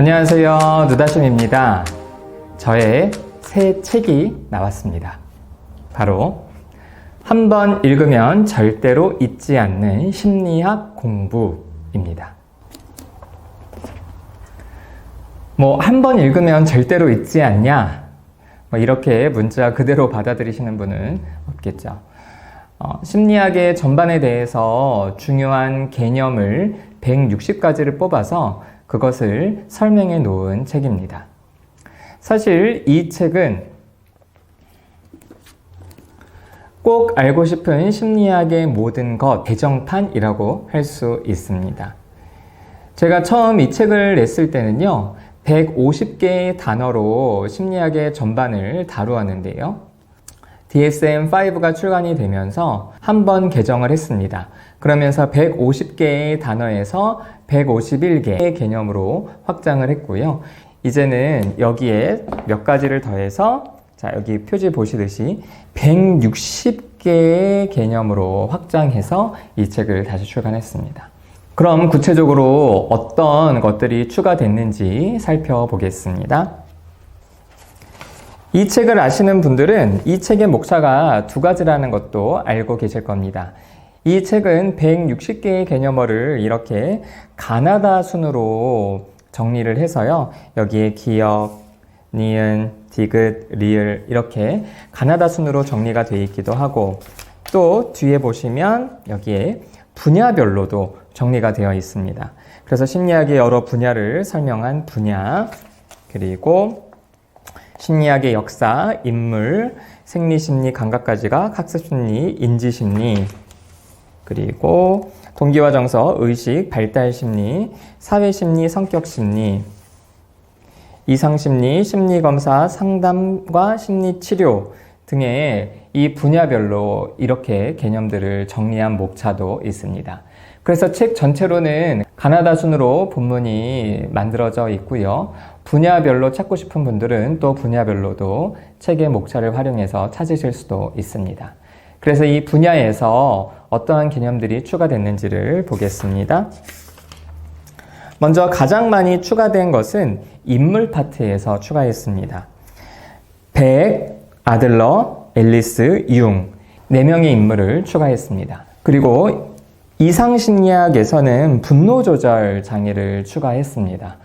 안녕하세요. 누다심입니다. 저의 새 책이 나왔습니다. 바로 한 번 읽으면 절대로 잊지 않는 심리학 공부입니다. 뭐, 한 번 읽으면 절대로 잊지 않냐? 뭐 이렇게 문자 그대로 받아들이시는 분은 없겠죠. 어, 심리학의 전반에 대해서 중요한 개념을 160가지를 뽑아서 그것을 설명해 놓은 책입니다. 사실 이 책은 꼭 알고 싶은 심리학의 모든 것 개정판이라고 할 수 있습니다. 제가 처음 이 책을 냈을 때는요, 150개의 단어로 심리학의 전반을 다루었는데요. DSM-5가 출간이 되면서 한 번 개정을 했습니다. 그러면서 150개의 단어에서 151개의 개념으로 확장을 했고요. 이제는 여기에 몇 가지를 더해서 자, 여기 표지 보시듯이 160개의 개념으로 확장해서 이 책을 다시 출간했습니다. 그럼 구체적으로 어떤 것들이 추가됐는지 살펴보겠습니다. 이 책을 아시는 분들은 이 책의 목차가 두 가지라는 것도 알고 계실 겁니다. 이 책은 160개의 개념어를 이렇게 가나다 순으로 정리를 해서요. 여기에 기억, 니은, 디귿, 리을 이렇게 가나다 순으로 정리가 되어 있기도 하고 또 뒤에 보시면 여기에 분야별로도 정리가 되어 있습니다. 그래서 심리학의 여러 분야를 설명한 분야 그리고 심리학의 역사, 인물, 생리심리, 감각까지가 학습심리, 인지심리 그리고 동기와 정서, 의식, 발달심리, 사회심리, 성격심리 이상심리, 심리검사, 상담과 심리치료 등의 이 분야별로 이렇게 개념들을 정리한 목차도 있습니다. 그래서 책 전체로는 가나다 순으로 본문이 만들어져 있고요. 분야별로 찾고 싶은 분들은 또 분야별로도 책의 목차를 활용해서 찾으실 수도 있습니다. 그래서 이 분야에서 어떠한 개념들이 추가됐는지를 보겠습니다. 먼저 가장 많이 추가된 것은 인물 파트에서 추가했습니다. 백, 아들러, 앨리스, 융. 4명의 인물을 추가했습니다. 그리고 이상심리학에서는 분노조절 장애를 추가했습니다.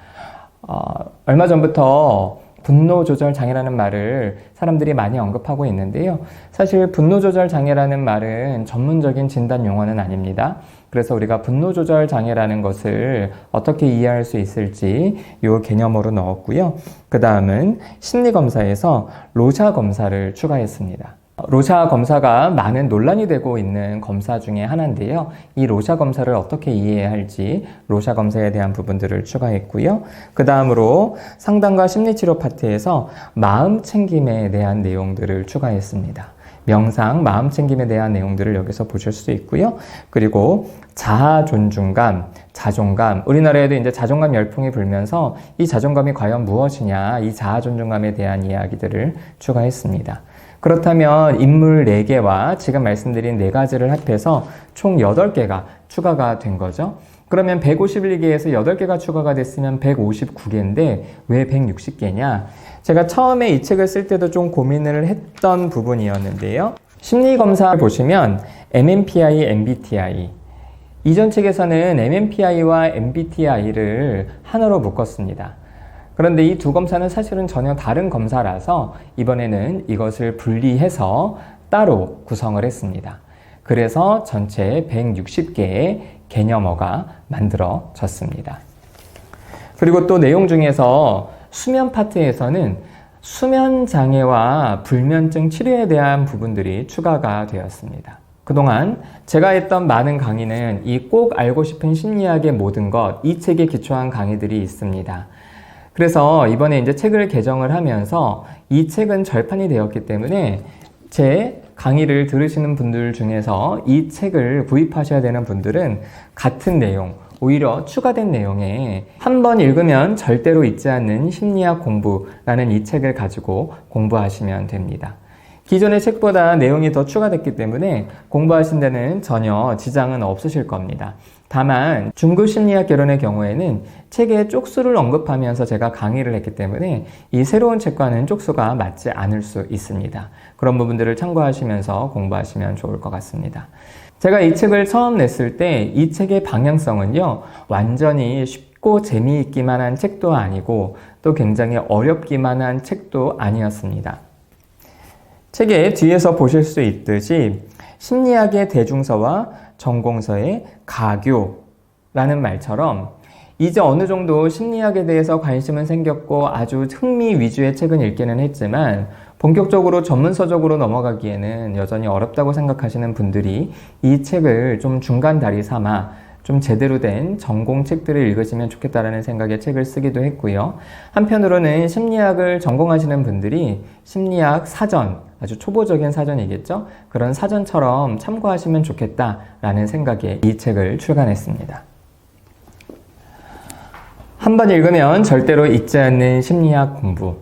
어, 얼마 전부터 분노조절 장애라는 말을 사람들이 많이 언급하고 있는데요. 사실 분노조절 장애라는 말은 전문적인 진단 용어는 아닙니다. 그래서 우리가 분노조절 장애라는 것을 어떻게 이해할 수 있을지 이 개념으로 넣었고요. 그 다음은 심리검사에서 로샤 검사를 추가했습니다. 로샤 검사가 많은 논란이 되고 있는 검사 중에 하나인데요. 이 로샤 검사를 어떻게 이해해야 할지 로샤 검사에 대한 부분들을 추가했고요. 그 다음으로 상담과 심리치료 파트에서 마음 챙김에 대한 내용들을 추가했습니다. 명상, 마음 챙김에 대한 내용들을 여기서 보실 수 있고요. 그리고 자아 존중감, 자존감. 우리나라에도 이제 자존감 열풍이 불면서 이 자존감이 과연 무엇이냐, 이 자아 존중감에 대한 이야기들을 추가했습니다. 그렇다면 인물 4개와 지금 말씀드린 4가지를 합해서 총 8개가 추가가 된 거죠. 그러면 151개에서 8개가 추가가 됐으면 159개인데 왜 160개냐? 제가 처음에 이 책을 쓸 때도 좀 고민을 했던 부분이었는데요. 심리검사 보시면 MMPI, MBTI. 이전 책에서는 MMPI와 MBTI를 하나로 묶었습니다. 그런데 이 두 검사는 사실은 전혀 다른 검사라서 이번에는 이것을 분리해서 따로 구성을 했습니다. 그래서 전체 160개의 개념어가 만들어졌습니다. 그리고 또 내용 중에서 수면 파트에서는 수면 장애와 불면증 치료에 대한 부분들이 추가가 되었습니다. 그동안 제가 했던 많은 강의는 이 꼭 알고 싶은 심리학의 모든 것, 이 책에 기초한 강의들이 있습니다. 그래서 이번에 이제 책을 개정을 하면서 이 책은 절판이 되었기 때문에 제 강의를 들으시는 분들 중에서 이 책을 구입하셔야 되는 분들은 같은 내용, 오히려 추가된 내용에 한 번 읽으면 절대로 잊지 않는 심리학 공부라는 이 책을 가지고 공부하시면 됩니다. 기존의 책보다 내용이 더 추가됐기 때문에 공부하신 데는 전혀 지장은 없으실 겁니다. 다만 중급 심리학 개론의 경우에는 책의 쪽수를 언급하면서 제가 강의를 했기 때문에 이 새로운 책과는 쪽수가 맞지 않을 수 있습니다. 그런 부분들을 참고하시면서 공부하시면 좋을 것 같습니다. 제가 이 책을 처음 냈을 때 이 책의 방향성은요, 완전히 쉽고 재미있기만 한 책도 아니고 또 굉장히 어렵기만 한 책도 아니었습니다. 책의 뒤에서 보실 수 있듯이 심리학의 대중서와 전공서의 가교라는 말처럼 이제 어느 정도 심리학에 대해서 관심은 생겼고 아주 흥미 위주의 책은 읽기는 했지만 본격적으로 전문서적으로 넘어가기에는 여전히 어렵다고 생각하시는 분들이 이 책을 좀 중간 다리 삼아 좀 제대로 된 전공 책들을 읽으시면 좋겠다라는 생각에 책을 쓰기도 했고요. 한편으로는 심리학을 전공하시는 분들이 심리학 사전, 아주 초보적인 사전이겠죠? 그런 사전처럼 참고하시면 좋겠다라는 생각에 이 책을 출간했습니다. 한 번 읽으면 절대로 잊지 않는 심리학 공부.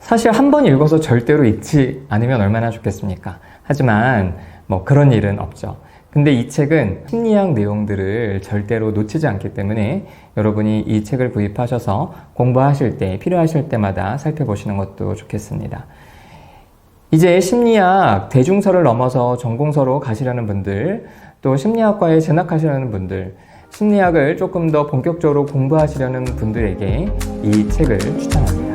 사실 한 번 읽어서 절대로 잊지 않으면 얼마나 좋겠습니까? 하지만 뭐 그런 일은 없죠. 근데 이 책은 심리학 내용들을 절대로 놓치지 않기 때문에 여러분이 이 책을 구입하셔서 공부하실 때, 필요하실 때마다 살펴보시는 것도 좋겠습니다. 이제 심리학 대중서를 넘어서 전공서로 가시려는 분들, 또 심리학과에 진학하시려는 분들, 심리학을 조금 더 본격적으로 공부하시려는 분들에게 이 책을 추천합니다.